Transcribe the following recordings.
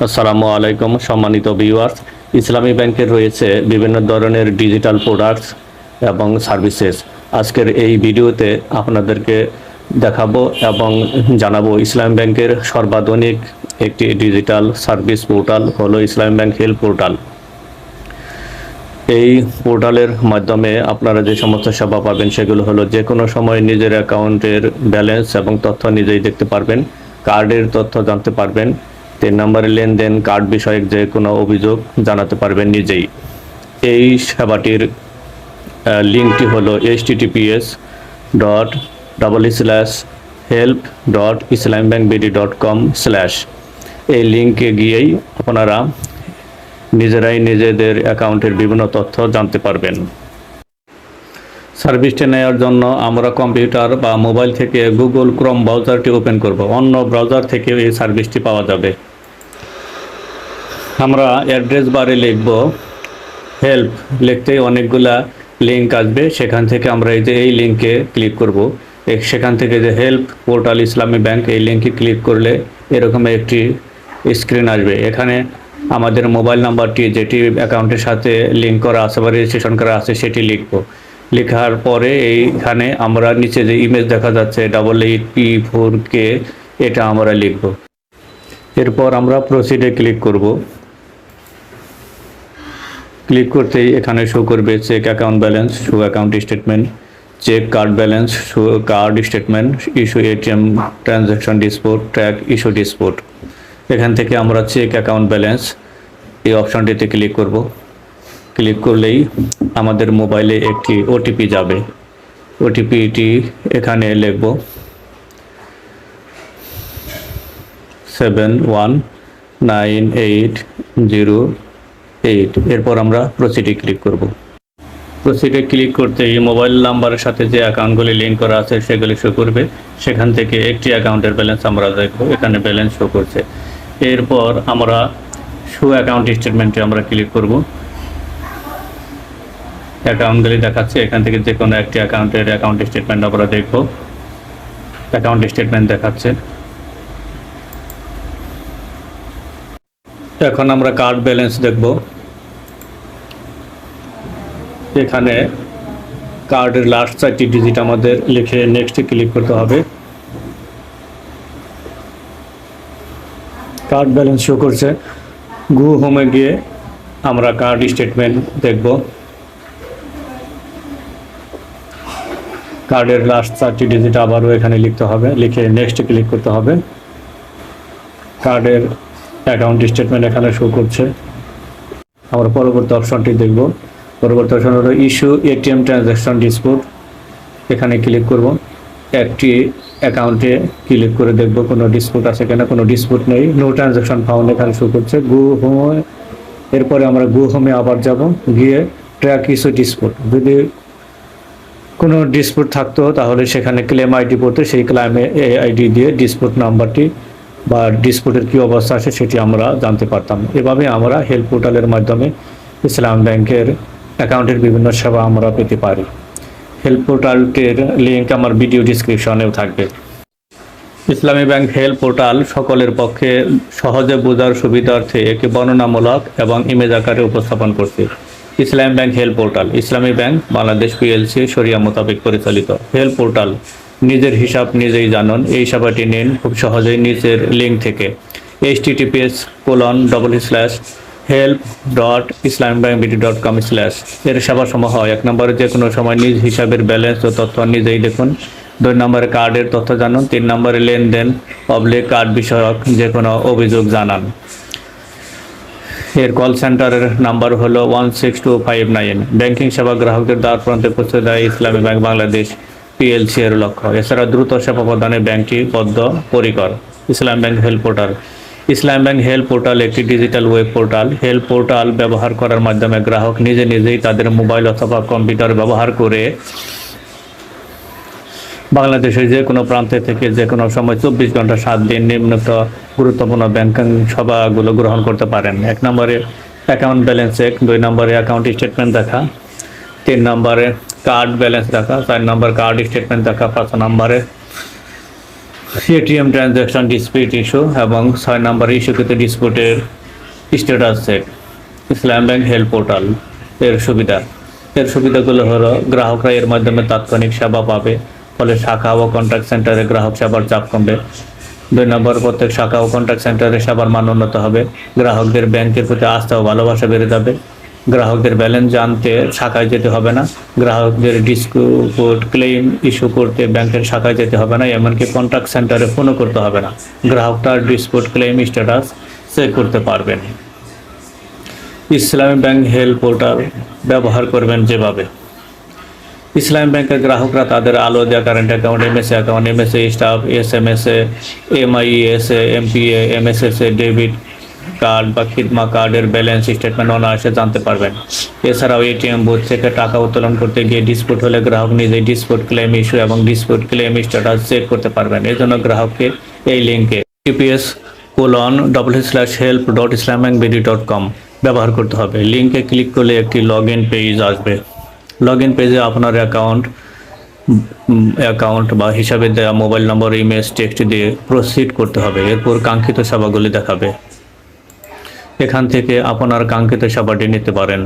আসসালামু আলাইকুম, সম্মানিত ভিউয়ার্স ইসলামী ব্যাংকের রয়েছে বিভিন্ন ধরনের ডিজিটাল প্রোডাক্টস এবং সার্ভিসেস আজকের এই ভিডিওতে আপনাদেরকে দেখাবো এবং জানাব ইসলাম ব্যাংকের সর্বাধুনিক একটি ডিজিটাল সার্ভিস পোর্টাল হলো ইসলাম ব্যাংক হেল্প পোর্টাল এই পোর্টালের মাধ্যমে আপনারা যে সমস্ত সেবা পাবেন সেগুলো হলো যে কোনো সময় নিজের অ্যাকাউন্টের ব্যালেন্স এবং তথ্য নিজেই দেখতে পারবেন কার্ডের তথ্য জানতে পারবেন তিন নম্বরে লেনদেন কার্ড বিষয়ক যে কোনো অভিযোগ জানাতে পারবেন নিজেই। এই সেবাটির লিঙ্কটি হলো H TTPS dot double slash help dot Islam bank BD dot com slash এই লিঙ্কে গিয়েই আপনারা নিজেরাই নিজেদের অ্যাকাউন্টের বিভিন্ন তথ্য জানতে পারবেন। সার্ভিসটি নেওয়ার জন্য আমরা কম্পিউটার বা মোবাইল থেকে গুগল ক্রোম ব্রাউজারটি ওপেন করব। অন্য ব্রাউজার থেকে এই সার্ভিসটি পাওয়া যাবে। আমরা অ্যাড্রেস বারে লিখব হেল্প লিখতেই অনেকগুলা লিঙ্ক আসবে। সেখান থেকে আমরা এই যে এই লিঙ্কে ক্লিক করব। সেখান থেকে যে হেল্প পোর্টাল ইসলামী ব্যাংক এই লিঙ্কে ক্লিক করলে এরকম একটি স্ক্রিন আসবে। এখানে আমাদের মোবাইল নাম্বারটি যেটি অ্যাকাউন্টের সাথে লিঙ্ক করা আছে বা রেজিস্ট্রেশন করা আছে, সেটি লিখব। লেখার পরে এইখানে আমরা নিচে যে ইমেজ দেখা যাচ্ছে double eight P four K এটা আমরা লিখব। এরপর আমরা প্রসিডে ক্লিক করব। ক্লিক করতেই এখানে শো করবে check account balance show account statement check card balance show card statement issue ATM transaction dispute track issue dispute এখান থেকে আমরা চেক অ্যাকাউন্ট ব্যালেন্স এই অপশনটিতে ক্লিক করব। ক্লিক করলেই আমাদের মোবাইলে একটি ওটিপি যাবে। ওটিপিটি এখানে লিখব seven one nine eight zero eight এরপর আমরা প্রসিডে ক্লিক করব। প্রসিডে ক্লিক করতেই মোবাইল নাম্বারের সাথে যে অ্যাকাউন্টগুলি লিঙ্ক করা আছে সেগুলি শো করবে। সেখান থেকে একটি অ্যাকাউন্টের ব্যালেন্স আমরা দেখব, এখানে ব্যালেন্স শো করছে। এরপর আমরা শো অ্যাকাউন্ট স্টেটমেন্টে আমরা ক্লিক করব। অ্যাকাউন্টগুলি দেখাচ্ছে, এখান থেকে যে কোনো একটি অ্যাকাউন্টের অ্যাকাউন্ট স্টেটমেন্ট আমরা দেখব। অ্যাকাউন্ট স্টেটমেন্ট দেখাচ্ছে। এখন আমরা কার্ড ব্যালেন্স দেখব। এখানে কার্ডের লাস্ট চারটি ডিজিট আমাদের লিখে নেক্সটে ক্লিক করতে হবে। কার্ড ব্যালেন্স শো করছে। গু হোমে গিয়ে আমরা কার্ড স্টেটমেন্ট দেখব। কার্ডের লাস্ট চারটি ডিজিট আবারও এখানে লিখতে হবে, লিখে নেক্সটে ক্লিক করতে হবে। কার্ডের অ্যাকাউন্ট স্টেটমেন্ট এখানে শো করছে। আমরা পরবর্তী অপশনটি দেখব। পরবর্তী অপশন হলো ইস্যু এটিএম ট্রানজ্যাকশন ডিসপুট এখানে ক্লিক করব। একটি অ্যাকাউন্টে ক্লিক করে দেখব কোনো ডিসপুট আছে কিনা। কোনো ডিসপুট নেই। নো ট্রানজ্যাকশন ফাউন্ড এখানে শো করছে। গু হোমে এরপরে আমরা গু হোমে আবার যাব। গিয়ে ট্র্যাক ইস্যু ডিসপুট যদি কোনো ডিসপুট থাকতো তাহলে সেখানে ক্লেম আইডি পড়তে। সেই ক্লেমে আইডি দিয়ে ডিসপুট নাম্বারটি বা ডিসপুটের কী অবস্থা আছে সেটি আমরা জানতে পারতাম। এভাবে আমরা হেল্প পোর্টালের মাধ্যমে ইসলাম ব্যাংকের অ্যাকাউন্টের বিভিন্ন সেবা আমরা পেতে পারি। হেল্প পোর্টালটির লিঙ্ক আমার ভিডিও ডিসক্রিপশনেও থাকবে। ইসলামী ব্যাংক হেল্প পোর্টাল সকলের পক্ষে সহজে বোঝার সুবিধার্থে একে বর্ণনামূলক এবং ইমেজ আকারে উপস্থাপন করছে। Islami bank help portal Islami bank, Bangladesh PLC শরিয়া মোতাবেক পরিচালিত। হেল্প পোর্টাল নিজের হিসাব নিজেই জানুন। এই সেবাটি নিন খুব সহজেই নিচের লিঙ্ক থেকে। H TTPS colon double slash help dot Islam bank dot com slash এর সেবাসমূহ এক নম্বরে যে কোনো সময় নিজ হিসাবের ব্যালেন্স ও তথ্য নিজেই দেখুন। দুই নম্বরে কার্ডের তথ্য জানুন। তিন নম্বরে লেনদেন পাবলিক কার্ড বিষয়ক যে কোনো অভিযোগ জানান। এর কল সেন্টারের নাম্বার হলো one six two five nine banking সেবা গ্রাহকদের দ্বার প্রান্তে পৌঁছে দেয় ইসলামী ব্যাংক বাংলাদেশ। পিএলসি এর লক্ষ্য। এছাড়া দ্রুত সেবা প্রদানে ব্যাংকটি পরিকর। Islam bank help portal. Islam bank help portal একটি digital web portal. Help portal ব্যবহার করার মাধ্যমে গ্রাহক নিজে নিজেই তাদের মোবাইল অথবা কম্পিউটার ব্যবহার করে বাংলাদেশের যে কোনো প্রান্তে থেকে যে কোনো সময় চব্বিশ ঘণ্টা সাত দিন নিম্নত গুরুত্বপূর্ণ ব্যাংকিং সেবাগুলো গ্রহণ করতে পারেন। এক নম্বরে অ্যাকাউন্ট ব্যালেন্স চেক দুই নম্বরে অ্যাকাউন্ট স্টেটমেন্ট দেখা, তিন নম্বরে কার্ড ব্যালেন্স দেখা চার নম্বর কার্ড স্টেটমেন্ট দেখা, পাঁচ নম্বরে এটিএম ট্রানজ্যাকশন ডিসপিউট ইস্যু এবং ছয় নম্বর ইস্যুকৃত ডিসপিউটের status set Islam bank help portal এর সুবিধা। এর সুবিধাগুলো হলো গ্রাহকরা এর মাধ্যমে তাৎক্ষণিক সেবা পাবে, ফলে শাখা ও কন্ট্যাক্ট সেন্টারে গ্রাহক সেবার চাপ কমবে। দুই নম্বর, প্রত্যেক শাখা ও কন্ট্যাক্ট সেন্টারে সেবার মান উন্নত হবে। গ্রাহকদের ব্যাংকের প্রতি আস্থা ও ভালোবাসা বেড়ে যাবে। গ্রাহকদের ব্যালেন্স জানতে শাখায় যেতে হবে না। গ্রাহকদের ডিসপুট ক্লেম ইস্যু করতে ব্যাংকের শাখায় যেতে হবে না, এমনকি কন্ট্যাক্ট সেন্টারে ফোনও করতে হবে না। গ্রাহক তার ডিসপুট ক্লেম স্ট্যাটাস চেক করতে পারবেন ইসলামী ব্যাংক হেল্প পোর্টাল ব্যবহার করবেন যেভাবে। ইসলামী ব্যাংকের গ্রাহকরা তাদের আলো দেওয়া current account M MSA account MSA staff S M S A MISA MPA A debit card বা খিদমা কার্ডের ব্যালেন্স স্টেটমেন্ট অনায়াসে জানতে পারবেন। এছাড়াও এটিএম বুথ থেকে টাকা উত্তোলন করতে গিয়ে ডিসপুট হলে গ্রাহক নিজেই ডিসপুট ক্লেম ইস্যু এবং ডিসপুট ক্লেম স্ট্যাটাস চেক করতে পারবেন। এই জন্য গ্রাহককে এই লিঙ্কে TPS colon double slash help dot Islam bank BD dot com ব্যবহার করতে হবে। লিঙ্কে ক্লিক করলে একটি লগ ইন পেজ আসবে। লগ ইন পেজে আপনার অ্যাকাউন্ট অ্যাকাউন্ট বা হিসাবে দেওয়া মোবাইল নম্বর ইমেজ টেক্সট দিয়ে প্রসিড করতে হবে। এরপর কাঙ্ক্ষিত সেবাগুলি দেখাবে। এখান থেকে আপনার কাঙ্ক্ষিত সেবাটি নিতে পারেন।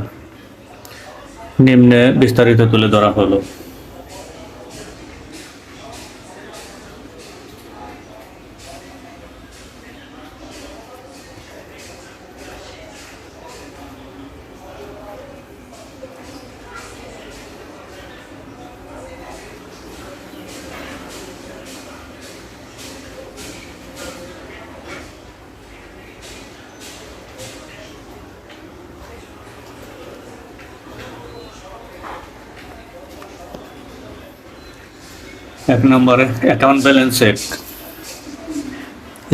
নিম্নে বিস্তারিত তুলে ধরা হলো। এক নম্বরে account balance check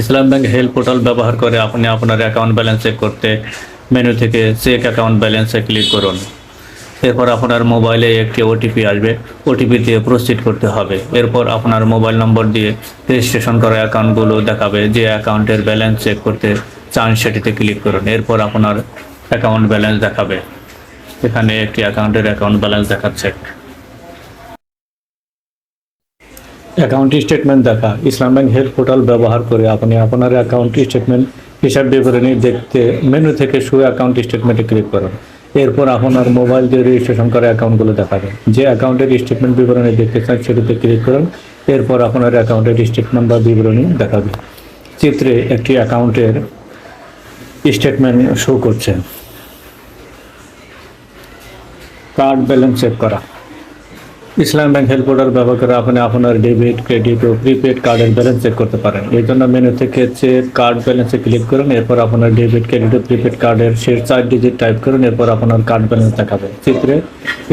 Islam bank help portal ব্যবহার করে আপনি আপনার অ্যাকাউন্ট ব্যালেন্স চেক করতে মেনু থেকে চেক অ্যাকাউন্ট ব্যালেন্সে ক্লিক করুন। এরপর আপনার মোবাইলে একটি ওটিপি আসবে। ওটিপি দিয়ে প্রসিড করতে হবে। এরপর আপনার মোবাইল নম্বর দিয়ে রেজিস্ট্রেশন করা অ্যাকাউন্টগুলো দেখাবে। যে অ্যাকাউন্টের ব্যালেন্স চেক করতে চান সেটিতে ক্লিক করুন। এরপর আপনার অ্যাকাউন্ট ব্যালেন্স দেখাবে। এখানে একটি অ্যাকাউন্টের অ্যাকাউন্ট ব্যালেন্স দেখাচ্ছে। অ্যাকাউন্ট স্টেটমেন্ট দেখা। ইসলাম ব্যাংক হেল্প পোর্টাল ব্যবহার করে আপনি আপনার অ্যাকাউন্ট স্টেটমেন্ট হিসাব বিবরণী দেখতে মেনু থেকে শো অ্যাকাউন্ট স্টেটমেন্টে ক্লিক করুন। এরপর আপনার মোবাইল দিয়ে রেজিস্ট্রেশন করা অ্যাকাউন্টগুলো দেখাবে যে অ্যাকাউন্টের স্টেটমেন্ট বিবরণী দেখতে চান সেটিতে ক্লিক করুন। এরপর আপনার অ্যাকাউন্টের স্টেটমেন্ট বা বিবরণী দেখাবে চিত্রে একটি অ্যাকাউন্টের স্টেটমেন্ট শো করছে। কার্ড ব্যালেন্স চেক করা। ইসলাম ব্যাংক হেল্প পোর্টাল ব্যবহার করে আপনি আপনার ডেবিট, ক্রেডিট ও প্রিপেড কার্ডের ব্যালেন্স চেক করতে পারেন। এই জন্য মেনু থেকে চেক কার্ড ব্যালেন্সে ক্লিক করুন, এরপর আপনার ডেবিট, ক্রেডিট ও প্রিপেড কার্ডের শেষ চার ডিজিট টাইপ করুন, এরপর আপনার কার্ড ব্যালেন্স দেখাবে। চিত্রে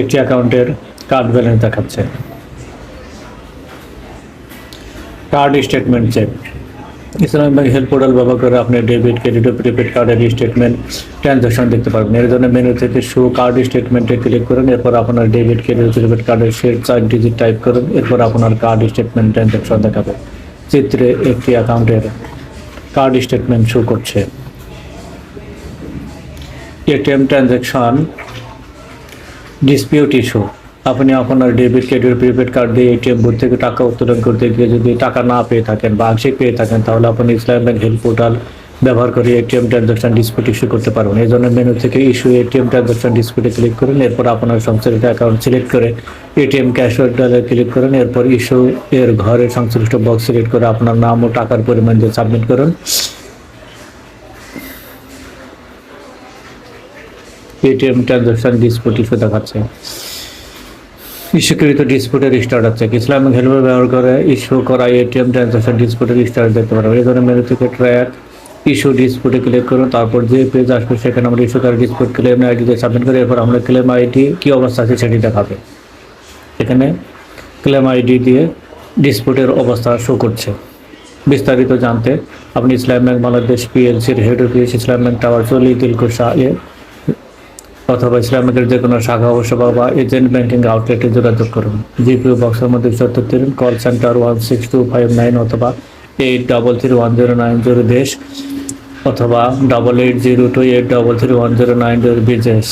একটি অ্যাকাউন্টের কার্ড ব্যালেন্স দেখাচ্ছে। Card statement check. Islam bank help portal ব্যবহার করে আপনি ডেবিট ক্রেডিট ও প্রিপেড কার্ডের স্টেটমেন্ট ট্রানজাকশন দেখতে পারবেন। এর জন্য মেনু থেকে শো কার্ড স্টেটমেন্টে ক্লিক করুন, এরপর আপনার ডেবিট ক্রেডিট প্রিপেড কার্ডের শেষ চার ডিজিট টাইপ করুন, এরপর আপনার কার্ড স্টেটমেন্ট ট্রানজাকশন দেখাবে। চিত্রে একটি অ্যাকাউন্টের কার্ড স্টেটমেন্ট শো করছে। এটিএম ট্রানজাকশন ডিসপিউট ইস্যু আপনি আপনার ডেবিট ক্রেডিট প্রিপেড কার্ড দিয়ে এটিএম বুথ থেকে টাকা উত্তোলন করতে গিয়ে যদি টাকা না পেয়ে থাকেন বা আংশিক পেয়ে থাকেন, তাহলে আপনি ইসলাম ব্যাংক হেল্প পোর্টাল ব্যবহার করে এটিএম ট্রানজাকশন ডিসপিউট ইস্যু করতে পারবেন। এই জন্য মেনু থেকে ইস্যু এটিএম ট্রানজাকশন ডিসপিউটে ক্লিক করুন, এরপর আপনার সংশ্লিষ্ট অ্যাকাউন্ট সিলেক্ট করে এটিএম ক্যাশ উইথড্রলে ক্লিক করুন, এরপর ইস্যু এর ঘরের সংশ্লিষ্ট বক্স সিলেক্ট করে আপনার নাম ও টাকার পরিমাণ দিয়ে সাবমিট করুন। এটিএম ট্রানজাকশন ডিসপিউট ইস্যু দেখাচ্ছে। ইস্যুকৃত ডিসপুটের স্টার্ট আছে। ইসলামিক হেলমেট ব্যবহার করে ইস্যু করা এটিএম ট্রানজাকশন ডিসপুটের স্টার্ট দেখতে পারবেন এই ধরনের মেনু থেকে ট্র্যাক ইস্যু ডিসপুটে ক্লিক করুন, তারপর যে পেজ আসবে সেখানে আমরা ইস্যু করা ডিসপুট ক্লেম আইডি দিয়ে সাবমিট করি, এরপর আমরা ক্লেম আইডি কী অবস্থা আছে সেটি দেখাবে। এখানে ক্লেম আইডি দিয়ে ডিসপুটের অবস্থা শো করছে। বিস্তারিত জানতে আপনি Islam bank, Bangladesh পিএলসির head office Islam bank tower চলি দিলকুশা এ অথবা ইসলামিকের যে কোনো শাখা অবসভা বা এজেন্ট ব্যাংকিং আউটলেটে যোগাযোগ করুন। জিপিও বক্সের মধ্যে সত্তর তিন call centre one six two five nine অথবা eight double three one zero nine zero দেশ অথবা double eight zero two eight double three one zero nine zero বিজেস